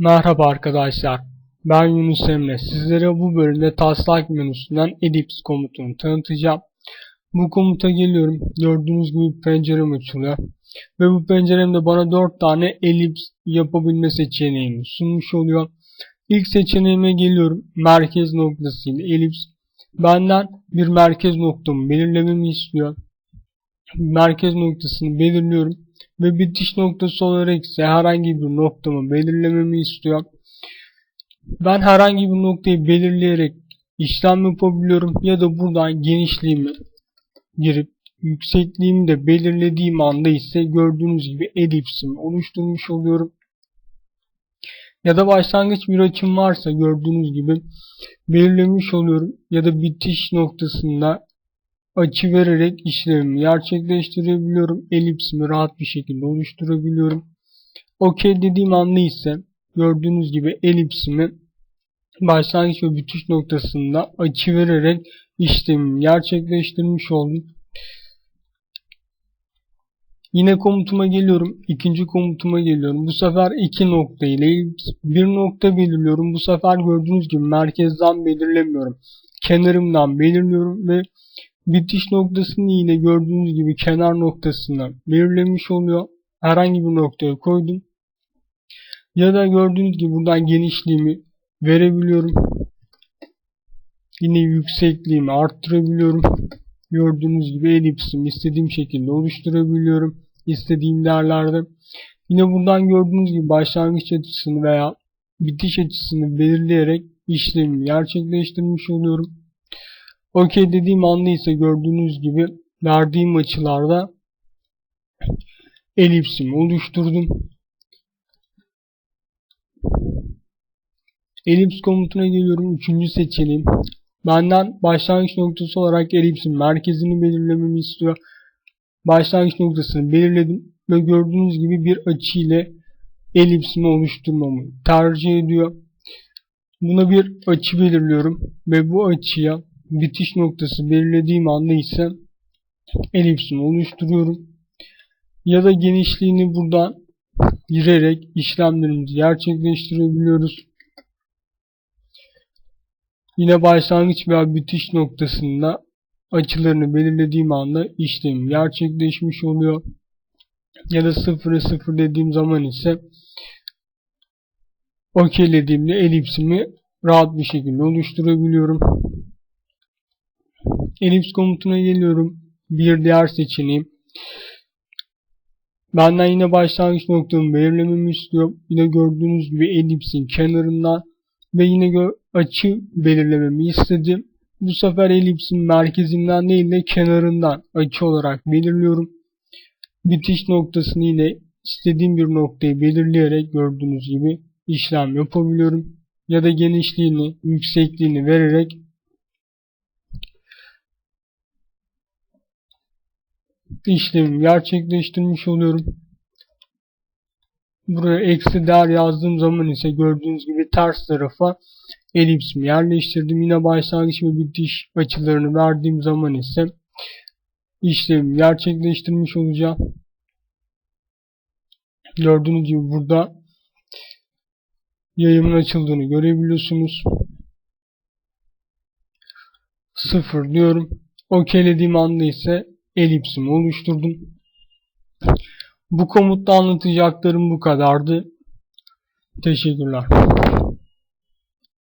Merhaba arkadaşlar. Ben Yunus Emre. Sizlere bu bölümde taslak menüsünden ellipse komutunu tanıtacağım. Bu komuta geliyorum. Gördüğünüz gibi pencerem açılıyor. Ve bu penceremde bana 4 tane ellipse yapabilme seçeneğini sunmuş oluyor. İlk seçeneğime geliyorum. Merkez noktası ile ellipse. Benden bir merkez noktamı belirlememi istiyor. Merkez noktasını belirliyorum ve bitiş noktası olarak ise herhangi bir noktamı belirlememi istiyor. Ben herhangi bir noktayı belirleyerek işlem yapabiliyorum ya da buradan genişliğimi girip yüksekliğimi de belirlediğim anda ise gördüğünüz gibi elipsimi oluşturmuş oluyorum. Ya da başlangıç bir açım varsa gördüğünüz gibi belirlemiş oluyorum ya da bitiş noktasında açı vererek işlemimi gerçekleştirebiliyorum. Elipsimi rahat bir şekilde oluşturabiliyorum. OK dediğim anda ise gördüğünüz gibi elipsimi başlangıç ve bitiş noktasında açı vererek işlemimi gerçekleştirmiş oldum. Yine komutuma geliyorum. ikinci komutuma geliyorum. Bu sefer iki nokta ile bir nokta belirliyorum. Bu sefer gördüğünüz gibi merkezden belirlemiyorum. Kenarımdan belirliyorum ve bitiş noktasını yine gördüğünüz gibi kenar noktasına belirlemiş oluyor. Herhangi bir noktaya koydum. Ya da gördüğünüz gibi buradan genişliğimi verebiliyorum. Yine yüksekliğimi arttırabiliyorum. Gördüğünüz gibi elipsimi istediğim şekilde oluşturabiliyorum. İstediğim değerlerde. Yine buradan gördüğünüz gibi başlangıç açısını veya bitiş açısını belirleyerek işlemi gerçekleştirmiş oluyorum. OK dediğim anda ise gördüğünüz gibi verdiğim açılarda elipsimi oluşturdum. Elips komutuna geliyorum. Üçüncü seçeneğim. Benden başlangıç noktası olarak elipsin merkezini belirlememi istiyor. Başlangıç noktasını belirledim ve gördüğünüz gibi bir açı ile elipsimi oluşturmamı tercih ediyor. Buna bir açı belirliyorum ve bu açıya bitiş noktası belirlediğim anda ise elipsimi oluşturuyorum. Ya da genişliğini buradan girerek işlemlerimizi gerçekleştirebiliyoruz. Yine başlangıç veya bitiş noktasında açılarını belirlediğim anda işlem gerçekleşmiş oluyor. Ya da 0'a 0 dediğim zaman ise okeylediğimde elipsimi rahat bir şekilde oluşturabiliyorum. Elips komutuna geliyorum. Bir diğer seçeneğim. Benden yine başlangıç noktamı belirlememi istiyor. Yine gördüğünüz gibi elipsin kenarından ve yine açı belirlememi istedim. Bu sefer elipsin merkezinden değil de kenarından açı olarak belirliyorum. Bitiş noktasını yine istediğim bir noktayı belirleyerek gördüğünüz gibi işlem yapabiliyorum. Ya da genişliğini, yüksekliğini vererek işlemi gerçekleştirmiş oluyorum. Buraya eksi değer yazdığım zaman ise gördüğünüz gibi ters tarafa elipsimi yerleştirdim. Yine başlangıç ve bitiş açılarını verdiğim zaman ise işlemi gerçekleştirmiş olacağım. Gördüğünüz gibi burada yayımın açıldığını görebiliyorsunuz. Sıfır diyorum. Okeylediğim anda ise elipsimi oluşturdum. Bu komutta anlatacaklarım bu kadardı. Teşekkürler.